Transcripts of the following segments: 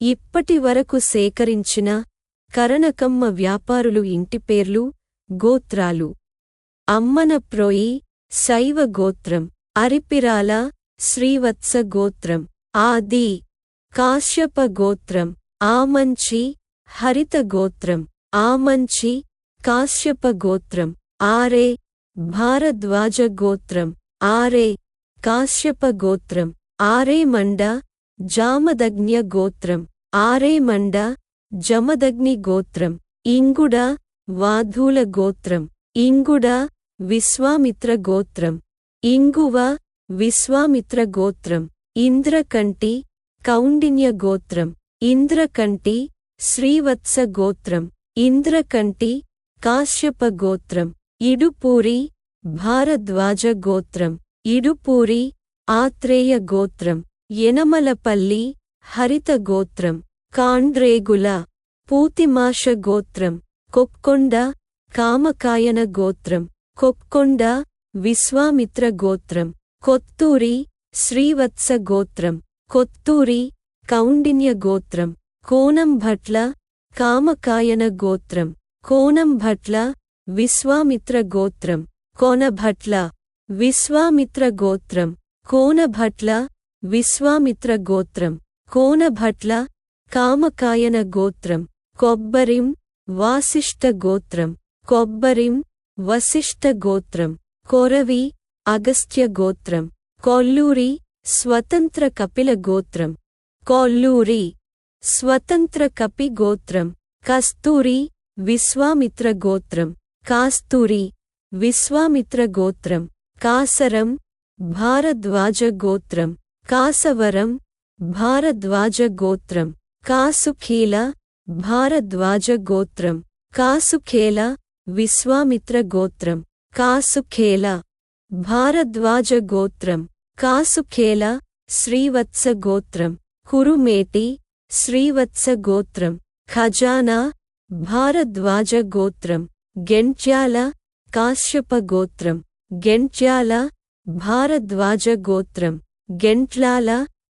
ఇప్పటి వరకు సేకరించిన కరణకమ్మ వ్యాపారులు ఇంటిపేర్లు గోత్రాలు. అమ్మనప్రోయి శైవ గోత్రం. అరిపిరాల శ్రీవత్స గోత్రం. ఆది కాశ్యప గోత్రం. ఆమంచి హరిత గోత్రం. ఆమంచి కాశ్యప గోత్రం. ఆరే భారద్వాజ గోత్రం. ఆరే కాశ్యప గోత్రం. ఆరే మండ జామదగ్న్య గోత్రం ఆరేమండ జమదగ్ని గోత్రం ఇంగుడ వాధూల గోత్రం ఇంగుడ విశ్వామిత్ర గోత్రం ఇంగువ విశ్వామిత్ర గోత్రం ఇంద్రకంటి కౌండిన్య గోత్రం ఇంద్రకంటి శ్రీవత్స గోత్రం ఇంద్రకంటి కాశ్యప గోత్రం ఇడుపూరి భారద్వాజ గోత్రం ఇడుపూరి ఆత్రేయ గోత్రం. యనమలపల్లి హరిత గోత్రం కాండ్రేగుల పూతిమాష గోత్రం కొక్కొండ కామకాయన గోత్రం కొక్కొండ విశ్వామిత్ర గోత్రం కొత్తూరి శ్రీవత్స గోత్రం కొత్తూరి కౌండిన్య గోత్రం కోనంభట్ల కామకాయన గోత్రం కోనంభట్ల విశ్వామిత్ర గోత్రం కోనభట్ల విశ్వామిత్ర గోత్రం కోనభట్ల విశ్వామిత్ర గోత్రం కోనభట్ల కామకాయన గోత్రం కొబ్బరిం వాసిష్ఠ గోత్రం కొబ్బరిం వసిష్ఠ గోత్రం కొరవి అగస్త్య గోత్రం కొల్లూరి స్వతంత్ర కపిల గోత్రం కొల్లూరి స్వతంత్ర కపి గోత్రం కస్తూరి విశ్వామిత్ర గోత్రం కాస్తూరి విశ్వామిత్ర గోత్రం కాసరం భారద్వాజ గోత్రం కాసవరం భారద్వాజ గోత్రం కాసుఖీల భారద్వాజ గోత్రం కాసుఖేల విశ్వామిత్ర గోత్రం కాసుఖేల భారద్వాజ గోత్రం కాసుఖేల శ్రీవత్స గోత్రం కురుమేటి శ్రీవత్స గోత్రం ఖజానా భారద్వాజ గోత్రం గెంట్యాల కాశ్యప గోత్రం గెంట్యాల భారద్వాజ గోత్రం గెంట్లాల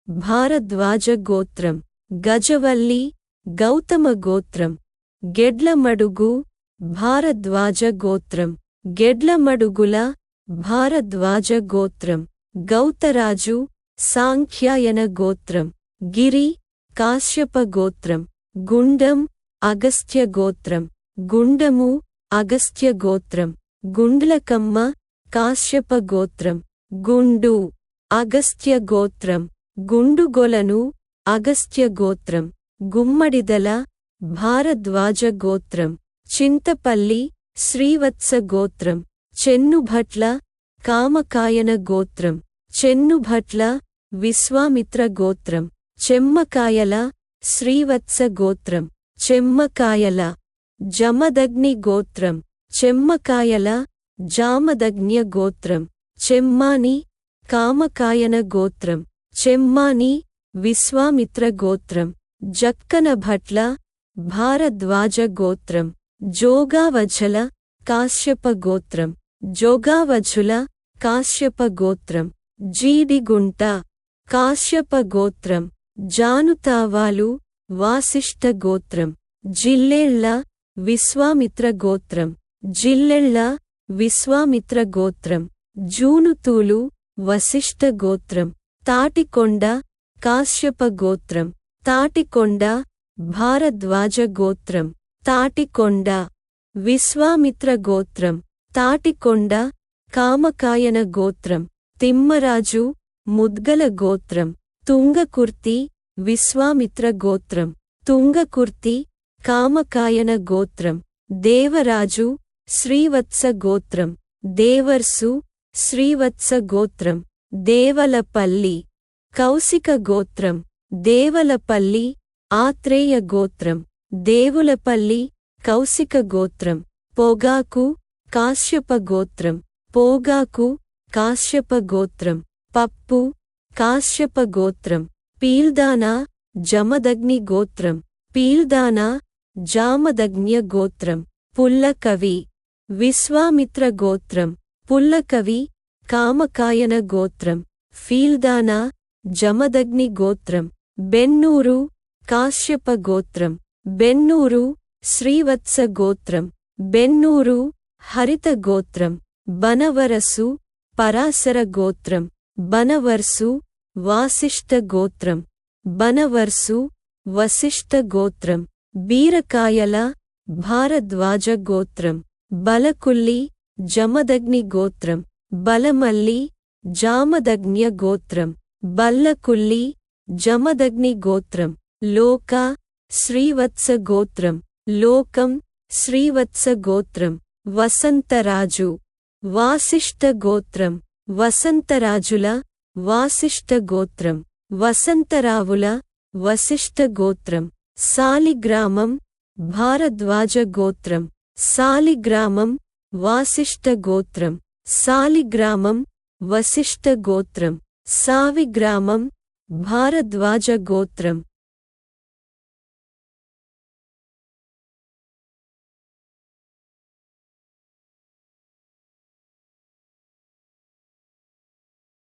భారద్వాజ గోత్రం గజవల్లి గౌతమ గోత్రం గెడ్లమడుగు భారద్వాజ గోత్రం గెడ్లమడుగుల భారద్వాజ గోత్రం గౌతరాజు సాంఖ్యాయన గోత్రం గిరి కాశ్యప గోత్రం గుండం అగస్త్య గోత్రం గుండము అగస్త్య గోత్రం గుండ్లకమ్మ కాశ్యప గోత్రం గుండు. అగస్త్య గోత్రం గుండుగొలను అగస్త్య గోత్రం గుమ్మడిదల భారద్వాజ గోత్రం చింతపల్లి శ్రీవత్స గోత్రం చెన్నుభట్ల కామకాయన గోత్రం చెన్నుభట్ల విశ్వామిత్ర గోత్రం చెమ్మకాయల శ్రీవత్స గోత్రం చెమ్మకాయల జమదగ్ని గోత్రం చెమ్మకాయల జామదగ్న్య గోత్రం చెమ్మాని కామకాయన గోత్రం చెమ్మాని విశ్వామిత్ర గోత్రం జక్కన భట్ల భారద్వాజ గోత్రం జోగావఝల కాశ్యప గోత్రం జోగావఝుల కాశ్యప గోత్రం జీడిగుంట కాశ్యప గోత్రం జానుతావాలు వాసిష్ఠ గోత్రం జిల్లెళ్ళ విశ్వామిత్ర గోత్రం జిల్లెళ్ళ విశ్వామిత్ర గోత్రం జూనుతూలు వసిష్ఠ గోత్రం తాటికొండ కాశ్యప గోత్రం తాటికొండ భారద్వాజ గోత్రం తాటికొండ విశ్వామిత్ర గోత్రం తాటికొండ కామకాయన గోత్రం తిమ్మరాజు ముద్గల గోత్రం తుంగకుర్తి విశ్వామిత్ర గోత్రం తుంగకుర్తి కామకాయన గోత్రం దేవరాజు శ్రీవత్స గోత్రం దేవర్సు శ్రీవత్స గోత్రం దేవలపల్లి కౌశిక గోత్రం దేవలపల్లి ఆత్రేయ గోత్రం దేవులపల్లి కౌశిక గోత్రం పొగాకు కాశ్యప గోత్రం పోగాకు కాశ్యప గోత్రం పప్పు కాశ్యప గోత్రం పీల్దానా జమదగ్ని గోత్రం పీల్దానా జామదగ్న్య గోత్రం పుల్లకవి విశ్వామిత్ర గోత్రం పుల్లకవి కామకాయన గోత్రం ఫీల్దానా జమదగ్ని గోత్రం బెన్నూరు కాశ్యప గోత్రం బెన్నూరు శ్రీవత్స గోత్రం బెన్నూరు హరిత గోత్రం బనవరసు పరాశర గోత్రం బనవర్సు వాసిష్ఠ గోత్రం బనవర్సు వసిష్ఠ గోత్రం బీరకాయల భారద్వాజ గోత్రం బలకుల్లి జమదగ్ని గోత్రం బలమల్లి జామదగ్న్య గోత్రం బల్లకుల్లి జమదగ్ని గోత్రం లోక శ్రీవత్స గోత్రం లోకం శ్రీవత్స గోత్రం వసంతరాజు వాసిష్ఠ గోత్రం వసంతరాజుల వాసిష్ఠ గోత్రం వసంతరావుల వసిష్ఠ గోత్రం సాలిగ్రామం భారద్వాజ గోత్రం సాలిగ్రామం వాసిష్ఠ గోత్రం సాలిగ్రామం వసిష్ఠ గోత్రం సావిగ్రామం భారద్వాజ గోత్రం.